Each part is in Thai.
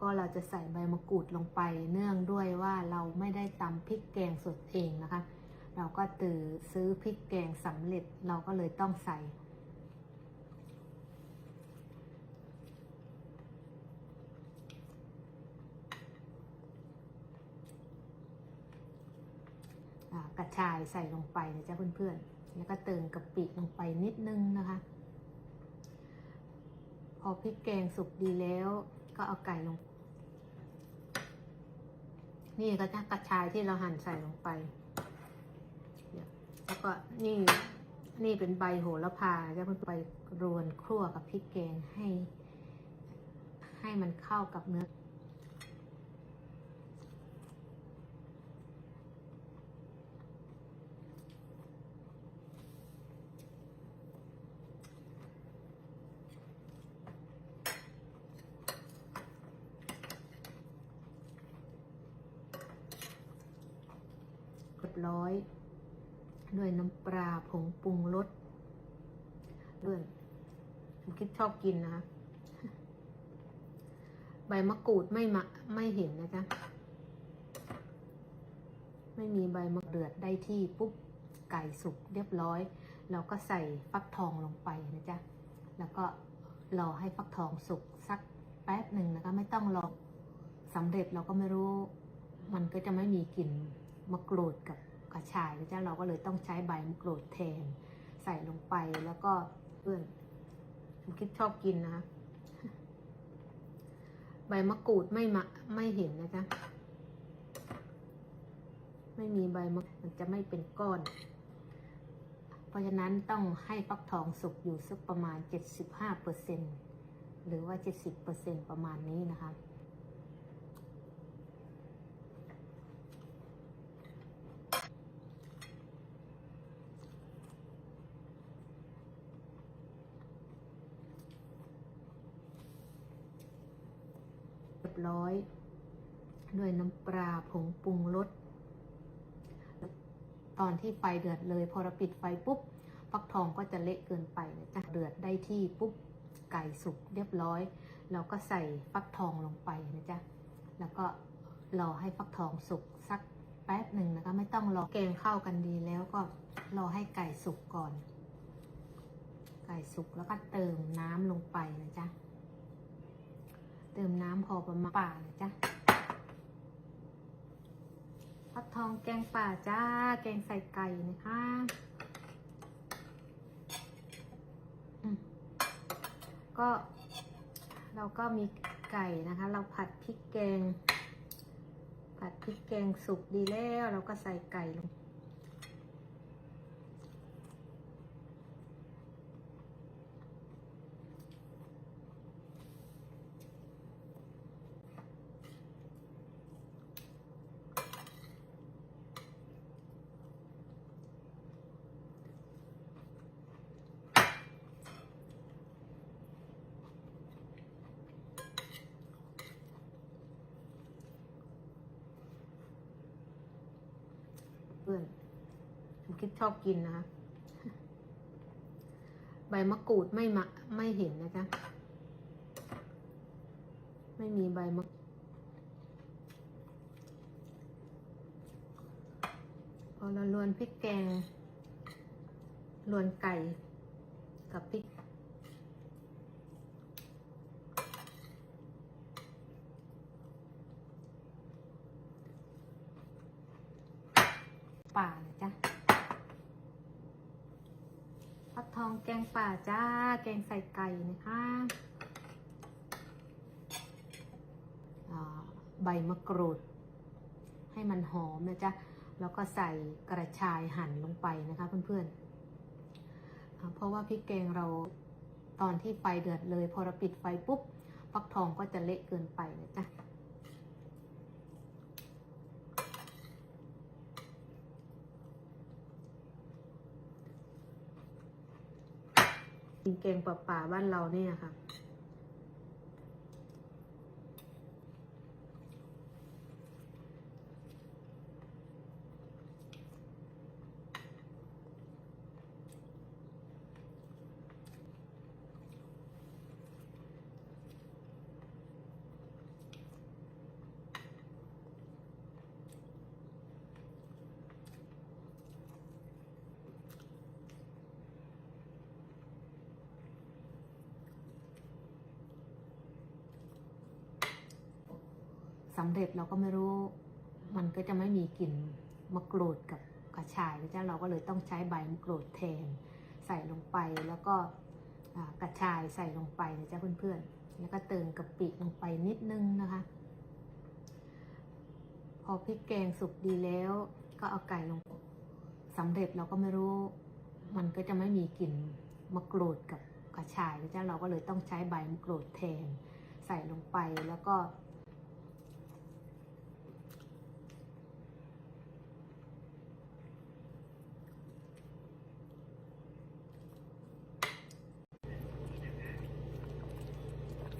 ก็เราจะใส่ใบมะกรูดลงไป เนื่องด้วยว่าเราไม่ได้ตำพริกแกงสดเองนะคะ เราก็ตือซื้อพริกแกงสำเร็จเราก็เลยต้องใส่ กระชายใส่ลงไปนะจ๊ะเพื่อนๆ แล้วก็เติมกะปิลงไปนิดนึงนะคะพอพริกแกงสุกดีแล้วก็เอาไก่ลง นี่ก็จะกระชายที่เราหั่นใส่ลงไป แล้วก็นี่นี่เป็นใบโหระพาจะเป็นใบรวนครั่วกับพริกแกงให้ ให้มันเข้ากับเนื้อ เร้อย ด้วยน้ำปลาผงปรุงรสด้วยผมคิดชอบกินนะคะใบมะกรูดไม่มาไม่เห็นนะจ๊ะไม่มีใบมะเดือดได้ที่ปุ๊บไก่สุกเรียบร้อย เราก็ใส่ฟักทองลงไปนะจ๊ะแล้วก็รอให้ฟักทองสุกสักแป๊บหนึ่งนะคะไม่ต้องรอสำเร็จเราก็ไม่รู้ มันก็จะไม่มีกลิ่นมะกรูดกับ กระชายนะจ๊ะเราก็เลยต้องใช้ใบมะกรูดแทน ใส่ลงไปแล้วก็เพื่อนผมคิดชอบกินนะ ใบมะกรูดไม่มาไม่เห็นนะจ๊ะไม่มีใบมะมันจะไม่เป็นก้อน เพราะฉะนั้นต้องให้ฟักทองสุกอยู่สักประมาณ 75%หรือว่า 70%ประมาณนี้นะคะ ยบร้อย ด้วยน้ำปลาผงปรุงรสตอนที่ไฟเดือดเลย พอเราปิดไฟปุ๊บฟักทองก็จะเละเกินไปนะจ๊ะเดือดได้ที่ปุ๊บไก่สุกเรียบร้อย เราก็ใส่ฟักทองลงไปนะจ๊ะแล้วก็รอให้ฟักทองสุกสักแป๊บหนึ่งนะคะไม่ต้องรอแกงเข้ากันดีแล้วก็รอให้ไก่สุกก่อน ไก่สุกแล้วก็เติมน้ำลงไปนะจ๊ะ เติมน้ำพอประมาณป่านะจ๊ะฟักทองแกงป่าจ้า แกงใส่ไก่นะคะอืมก็เราก็มีไก่นะคะ เราผัดพริกแกง ผัดพริกแกงสุกดีแล้ว เราก็ใส่ไก่ลง พื่อนผมคิดชอบกินนะคะใบมะกรูดไม่มาไม่เห็นนะจ๊ะไม่มีใบมะพอเราลวนพริกแกงลวนไก่กับพริก ป่านะจ๊ะ ฟักทองแกงป่าจ้า แกงใส่ไก่นะคะใบมะกรูด ให้มันหอมนะจ๊ะ แล้วก็ใส่กระชายหั่นลงไปนะคะเพื่อนๆ เพราะว่าพริกแกงเราตอนที่ไฟเดือดเลย พอเราปิดไฟปุ๊บฟักทองก็จะเละเกินไปนะจ๊ะ กินแกงป่าๆบ้านเราเนี่ยค่ะ สำเร็จเราก็ไม่รู้ มันก็จะไม่มีกลิ่นมะกรูดกับกระชายนะจ๊ะเราก็เลยต้องใช้ใบมะกรูดแทนใส่ลงไปแล้วก็กระชายใส่ลงไปนะจ๊ะเพื่อนๆ แล้วก็เติมกะปิลงไปนิดนึงนะคะ พอพริกแกงสุกดีแล้วก็เอาไก่ลงสำเร็จเราก็ไม่รู้ มันก็จะไม่มีกลิ่นมะกรูดกับกระชายนะจ๊ะเราก็เลยต้องใช้ใบมะกรูดแทนใส่ลงไปแล้วก็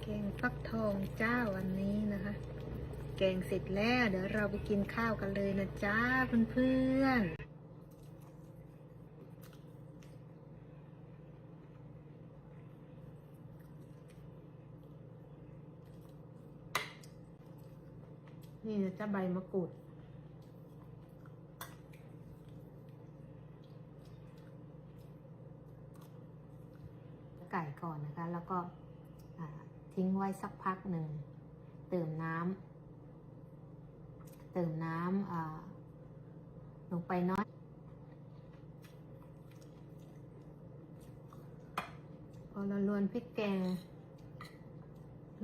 แก งฟักทองเจ้าวันนี้นะคะ แกงเสร็จแล้วเดี๋ยวเราไปกินข้าวกันเลยนะจ้าเพื่อนๆนี่นะจ้าใบมะกรูด ไก่ก่อนนะคะ แล้วก็ ทิ้งไว้สักพักหนึ่ง เติมน้ำเติมน้ำอ่าลงไปน้อยพอเราลวนพริกแกง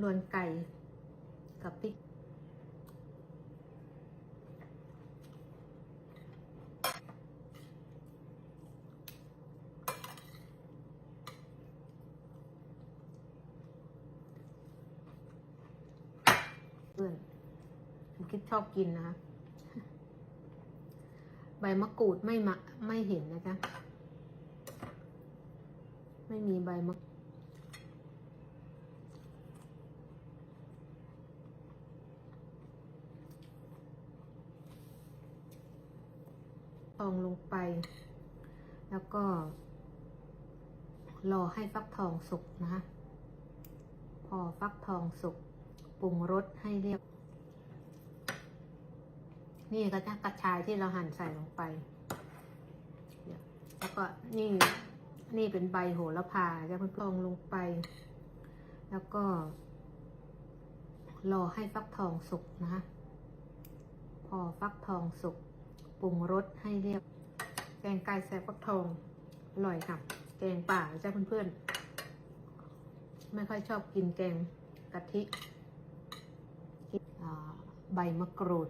ลวนไก่กับพริก เพื่อนผมคิดชอบกินนะคะใบมะกรูดไม่มะไม่เห็นนะจ๊ะไม่มีใบมะทองลงไป แล้วก็ รอให้ฟักทองสุกนะคะ พอฟักทองสุก ปรุงรสให้เรียบ นี่ก็จะกระชายที่เราหั่นใส่ลงไป แล้วก็นี่นี่เป็นใบโหระพาจะเพิ่มลงลงไป แล้วก็ รอให้ฟักทองสุกนะคะพอฟักทองสุกปรุงรสให้เรียบ แกงไก่ใส่บฟักทองอร่อยค่ะ แกงป่าจ้าเพื่อนๆ ไม่ค่อยชอบกินแกงกะทิ ใบมะกรูด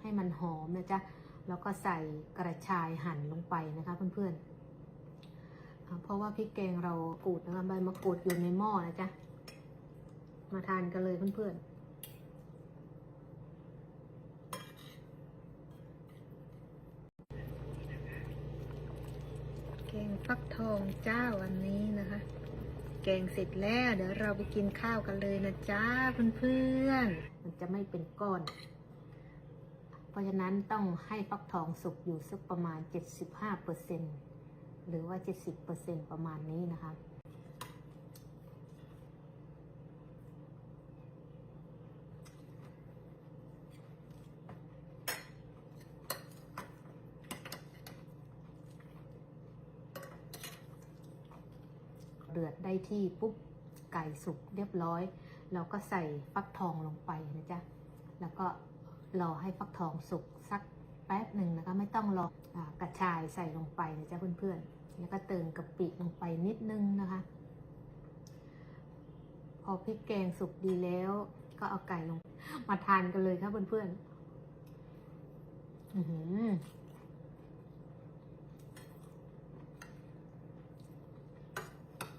ให้มันหอมนะจ๊ะ แล้วก็ใส่กระชายหั่นลงไปนะคะเพื่อนๆ เพราะว่าพริกแกงเรากรูดนะคะใบมะกรูดอยู่ในหม้อนะจ๊ะ มาทานกันเลยเพื่อนๆแกงฟักทองเจ้าวันนี้นะคะ แกงเสร็จแล้วเดี๋ยวเราไปกินข้าวกันเลยนะจ๊าเพื่อนๆมันจะไม่เป็นก้อน เพราะฉะนั้นต้องให้ฟักทองสุกอยู่สักประมาณ 75%หรือว่า 70%ประมาณนี้นะคะ เดือดได้ที่ปุ๊บไก่สุกเรียบร้อย เราก็ใส่ฟักทองลงไปนะจ๊ะแล้วก็รอให้ฟักทองสุกสักแป๊บหนึ่งนะคะ ไม่ต้องรออกระชายใส่ลงไปนะจ๊ะเพื่อนๆ แล้วก็เติมกะปิลงไปนิดนึงนะคะ พอพริกแกงสุกดีแล้ว ก็เอาไก่ลงมาทานกันเลยครับเพื่อนๆอือหือ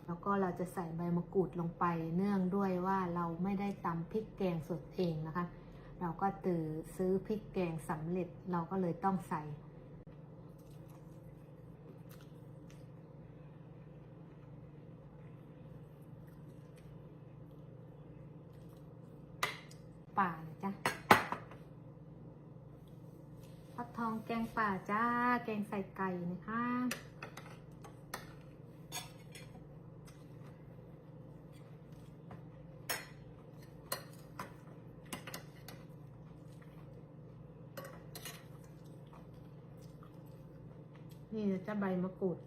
แล้วก็เราจะใส่ใบมะกรูดลงไปเนื่องด้วยว่าเราไม่ได้ตำพริกแกงสดเองนะคะ เราก็ตือซื้อพริกแกงสำเร็จเราก็เลยต้องใส่ ป่านะจ๊ะฟักทองแกงป่าจ้า แกงใส่ไก่นะคะ จะใบมะกรูด